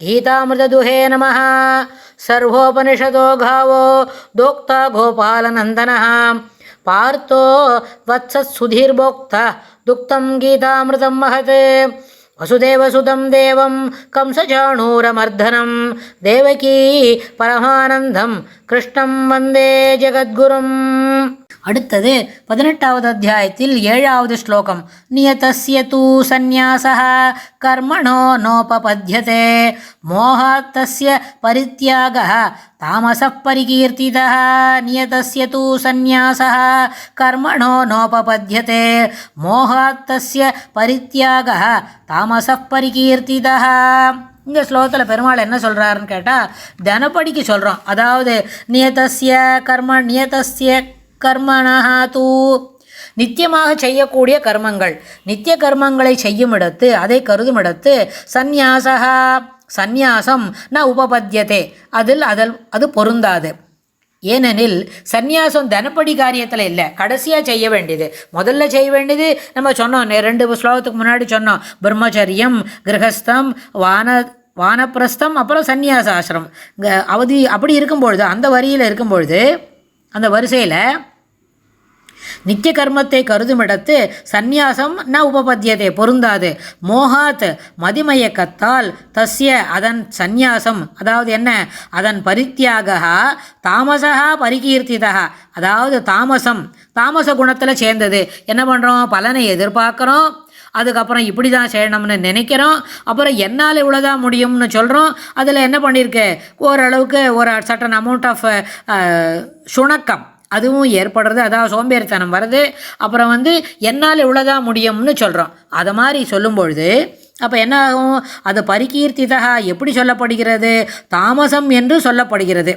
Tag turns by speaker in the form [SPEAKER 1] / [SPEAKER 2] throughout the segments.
[SPEAKER 1] ಗೀತಾಮೃತದುಹೇ ನಮಃ ಸರ್ವೋಪನಿಷದೋ ಘಾವೋ ದೋಕ್ತ ಗೋಪಾಲನಂದನ ಪಾರ್ಥೋ ವತ್ಸತ್ಸುಧೀರ್ಭೋಕ್ತ ದುಕ್ತಂ ಗೀತಾಮೃತಂ ಮಹತೆ ವಸುದೇವಸುತಂ ದೇವಂ ಕಂಸಚಾಣೂರಮರ್ಧನಂ தேவகீ பரமானந்தம் கிருஷ்ணம் வந்தே ஜெகத்குரும் அடுத்தது பதினெட்டாவது அத்தியாயத்தில் ஏழாவது ஸ்லோகம். நியதஸ்ய தூ சந்நியாச கர்மணோ நோபபத்யதே। மோகாத் பரித்தியாக தாமச பரிகீர்த்தித பரிகீர்த்திதः நியதஸ்ய தூ சந்நியாச கர்மணோ நோபபத்தியதே மோகாத் பரித்தியாக தாமச பரிகீர்த்தித பரிகீர்த்திதः இந்த ஸ்லோகத்தில் பெருமாள் என்ன சொல்கிறாருன்னு கேட்டால் தினப்படிக்கு சொல்கிறோம் அதாவது நியதஸ்ய கர்ம நியதஸ்ய கர்மணா தூ. நித்தியமாக செய்யக்கூடிய கர்மங்கள். நித்திய கர்மங்களை செய்யும் இடத்து அதை கருதும் இடத்து சந்நியாசகா சந்நியாசம் ந உபபத்தியதே. அதில் அதில் அது பொருந்தாது. ஏனெனில் சந்நியாசம் தினப்படி காரியத்தில் இல்லை. கடைசியாக செய்ய வேண்டியது. முதல்ல செய்ய வேண்டியது நம்ம சொன்னோம். நே- ரெண்டு ஸ்லோகத்துக்கு முன்னாடி சொன்னோம். பிரம்மச்சரியம் கிரகஸ்தம் வான வானப்பிரஸ்தம் அப்புறம் சந்நியாச ஆசிரம் அவதி அப்படி இருக்கும்பொழுது அந்த வரியில் இருக்கும்பொழுது அந்த வரிசையில் நித்திய கர்மத்தை கருதுமிடத்து சந்நியாசம் ந உபபத்தியதே பொருந்தாது. மோகாத் மதிமயக்கத்தால் தஸ்ய அதன் சந்நியாசம். அதாவது என்ன? அதன் பரித்தியாக தாமசா பரிகீர்த்திதா அதாவது தாமசம். தாமச குணத்தில் சேர்ந்தது. என்ன பண்ணுறோம் பலனை எதிர்பார்க்குறோம். அதுக்கப்புறம் இப்படி தான் செய்யணும்னு நினைக்கிறோம். அப்புறம் என்னால் இவ்வளோதான் முடியும்னு சொல்கிறோம் அதில் என்ன பண்ணியிருக்கு? ஓரளவுக்கு ஒரு சட்டன் அமௌண்ட் ஆஃப் சுணக்கம். அதுவும் ஏற்படுறது. அதாவது சோம்பேறித்தனம் வருது. அப்புறம் வந்து என்னால் இவ்வளோதான் முடியும்னு சொல்கிறோம் அதை மாதிரி சொல்லும் பொழுது அப்போ என்ன ஆகும்? அது பரிகீர்த்திதா எப்படி சொல்லப்படுகிறது? தாமசம் என்று சொல்லப்படுகிறது.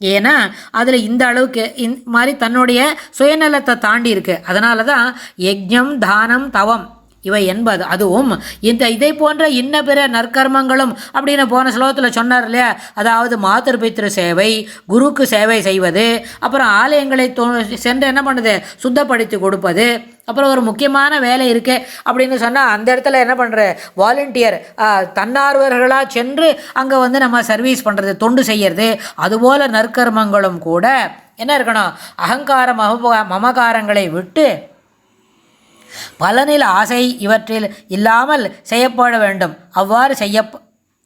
[SPEAKER 1] ஏன்னா அதில் இந்த அளவுக்கு இந்த மாதிரி தன்னுடைய சுயநலத்தை தாண்டி இருக்குது அதனால தான் யஜ்ஞம் தானம் தவம். இவை என்பது அதுவும் இந்த இதை போன்ற இன்ன பிற நற்கர்மங்களும் அப்படின்னு போன ஸ்லோகத்தில் சொன்னார் இல்லையா? அதாவது மாத்திரு பித்திரு சேவை குருக்கு சேவை செய்வது அப்புறம் ஆலயங்களை தோ சென்று என்ன பண்ணுது? சுத்தப்படுத்தி கொடுப்பது அப்புறம் ஒரு முக்கியமான வேலை இருக்குது அப்படின்னு சொன்னால் அந்த இடத்துல என்ன பண்ணுற வாலண்டியர் தன்னார்வர்களாக சென்று அங்கே வந்து நம்ம சர்வீஸ் பண்ணுறது தொண்டு செய்கிறது அதுபோல் நற்கர்மங்களும் கூட என்ன இருக்கணும்? அகங்கார மம மமகாரங்களை விட்டு பலனில் ஆசை இவற்றில் இல்லாமல் செய்யப்பட வேண்டும். அவ்வாறு செய்ய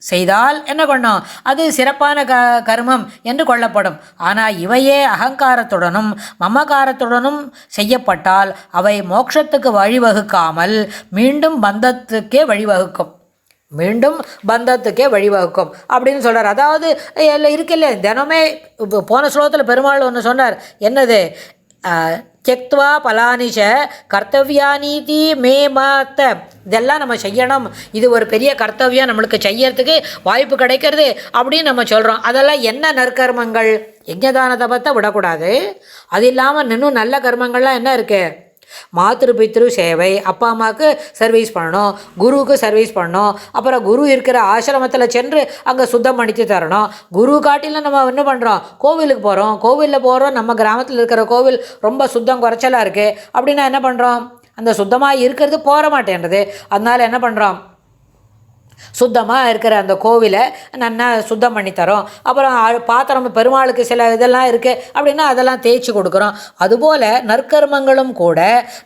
[SPEAKER 1] செய்தால் என்ன பண்ணும் அது சிறப்பான க கர்மம் என்று கொள்ளப்படும். ஆனால் இவையே அகங்காரத்துடனும் மமகாரத்துடனும் செய்யப்பட்டால் அவை மோட்சத்துக்கு வழிவகுக்காமல் மீண்டும் பந்தத்துக்கே வழிவகுக்கும். மீண்டும் பந்தத்துக்கே வழிவகுக்கும் அப்படின்னு சொல்கிறார் அதாவது இல்லை இருக்குல்ல தினமே இப்போ போன ஸ்லோகத்தில் பெருமாள் ஒன்று சொன்னார். என்னது? தியக்துவா பலானிச்ச கர்த்தவியானீதி மே மாத்த. இதெல்லாம் நம்ம செய்யணும். இது ஒரு பெரிய கர்த்தவியம் நம்மளுக்கு செய்யறதுக்கு வாய்ப்பு கிடைக்கிறது அப்படின்னு நம்ம சொல்கிறோம் அதெல்லாம் என்ன நற்கர்மங்கள்? யஜ்ஞதான தபத்தை விடக்கூடாது. அது இல்லாமல் இன்னும் நல்ல கர்மங்கள்லாம் என்ன இருக்குது மாத்திரு பித்ரு சேவை. அப்பா அம்மாவுக்கு சர்வீஸ் பண்ணணும். குருவுக்கு சர்வீஸ் பண்ணணும். அப்புறம் குரு இருக்கிற ஆசிரமத்தில் சென்று அங்கே சுத்தம் பண்ணித்து தரணும். குரு காட்டிலும் நம்ம என்ன பண்ணுறோம் கோவிலுக்கு போகிறோம் கோவிலில் போகிறோம் நம்ம கிராமத்தில் இருக்கிற கோவில் ரொம்ப சுத்தம் குறைச்சலாக இருக்குது அப்படின்னா என்ன பண்ணுறோம் அந்த சுத்தமாக இருக்கிறது போகிற மாட்டேன்றது அதனால் என்ன பண்ணுறோம் சுத்தமாக இருக்கிற அந்த கோவிலை நல்லா சுத்தம் பண்ணி தரோம். அப்புறம் பாத்திரம் பெருமாளுக்கு சில இதெல்லாம் இருக்குது அப்படின்னா அதெல்லாம் தேய்ச்சி கொடுக்குறோம். அதுபோல் நற்கர்மங்களும் கூட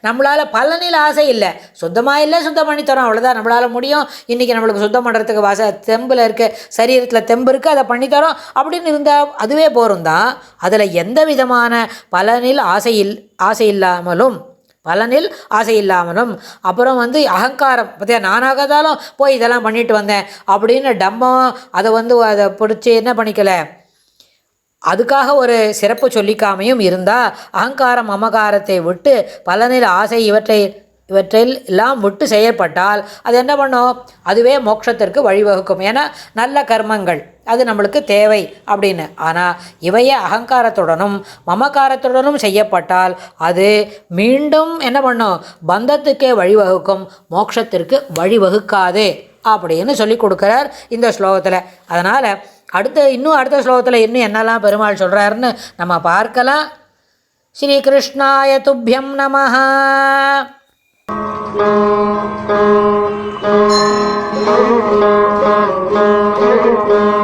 [SPEAKER 1] நம்மளால் பலனில் ஆசை இல்லை. சுத்தமாக இல்லை சுத்தம் பண்ணி தரோம். அவ்வளோதான் நம்மளால் முடியும். இன்றைக்கி நம்மளுக்கு சுத்தம் பண்ணுறதுக்கு வச தெம்பில் இருக்க. சரீரத்தில் தெம்பு இருக்குது அதை பண்ணித்தரோம் அப்படின்னு இருந்தால் அதுவே போரும் தான் அதில் எந்த விதமான பலனில் ஆசையில் ஆசை இல்லாமலும் பலனில் ஆசை இல்லாமலும் அப்புறம் வந்து அகங்காரம். பார்த்தியா நானாக தாலும் போய் இதெல்லாம் பண்ணிட்டு வந்தேன். அப்படின்னு டம்பம் அதை வந்து அதை பிடிச்சி என்ன பண்ணிக்கல? அதுக்காக ஒரு சிறப்பு சொல்லிக்காமையும் இருந்தால் அகங்காரம் அமகாரத்தை விட்டு பலனில் ஆசை இவற்றை இவற்றில் எல்லாம் விட்டு செயற்பட்டால் அது என்ன பண்ணும்? அதுவே மோட்சத்திற்கு வழிவகுக்கும். ஏன்னா நல்ல கர்மங்கள் அது நம்மளுக்கு தேவை அப்படின்னு. ஆனால் இவையே அகங்காரத்துடனும் மமகாரத்துடனும் செய்யப்பட்டால் அது மீண்டும் என்ன பண்ணும்? பந்தத்துக்கே வழிவகுக்கும் மோட்சத்திற்கு வழிவகுக்காது அப்படின்னு சொல்லி கொடுக்குறார் இந்த ஸ்லோகத்தில். அதனால் அடுத்த இன்னும் அடுத்த ஸ்லோகத்தில் இன்னும் என்னெல்லாம் பெருமாள் சொல்கிறாருன்னு நம்ம பார்க்கலாம். ஸ்ரீகிருஷ்ணாய துப்பியம் நமஹா.
[SPEAKER 2] Thank you.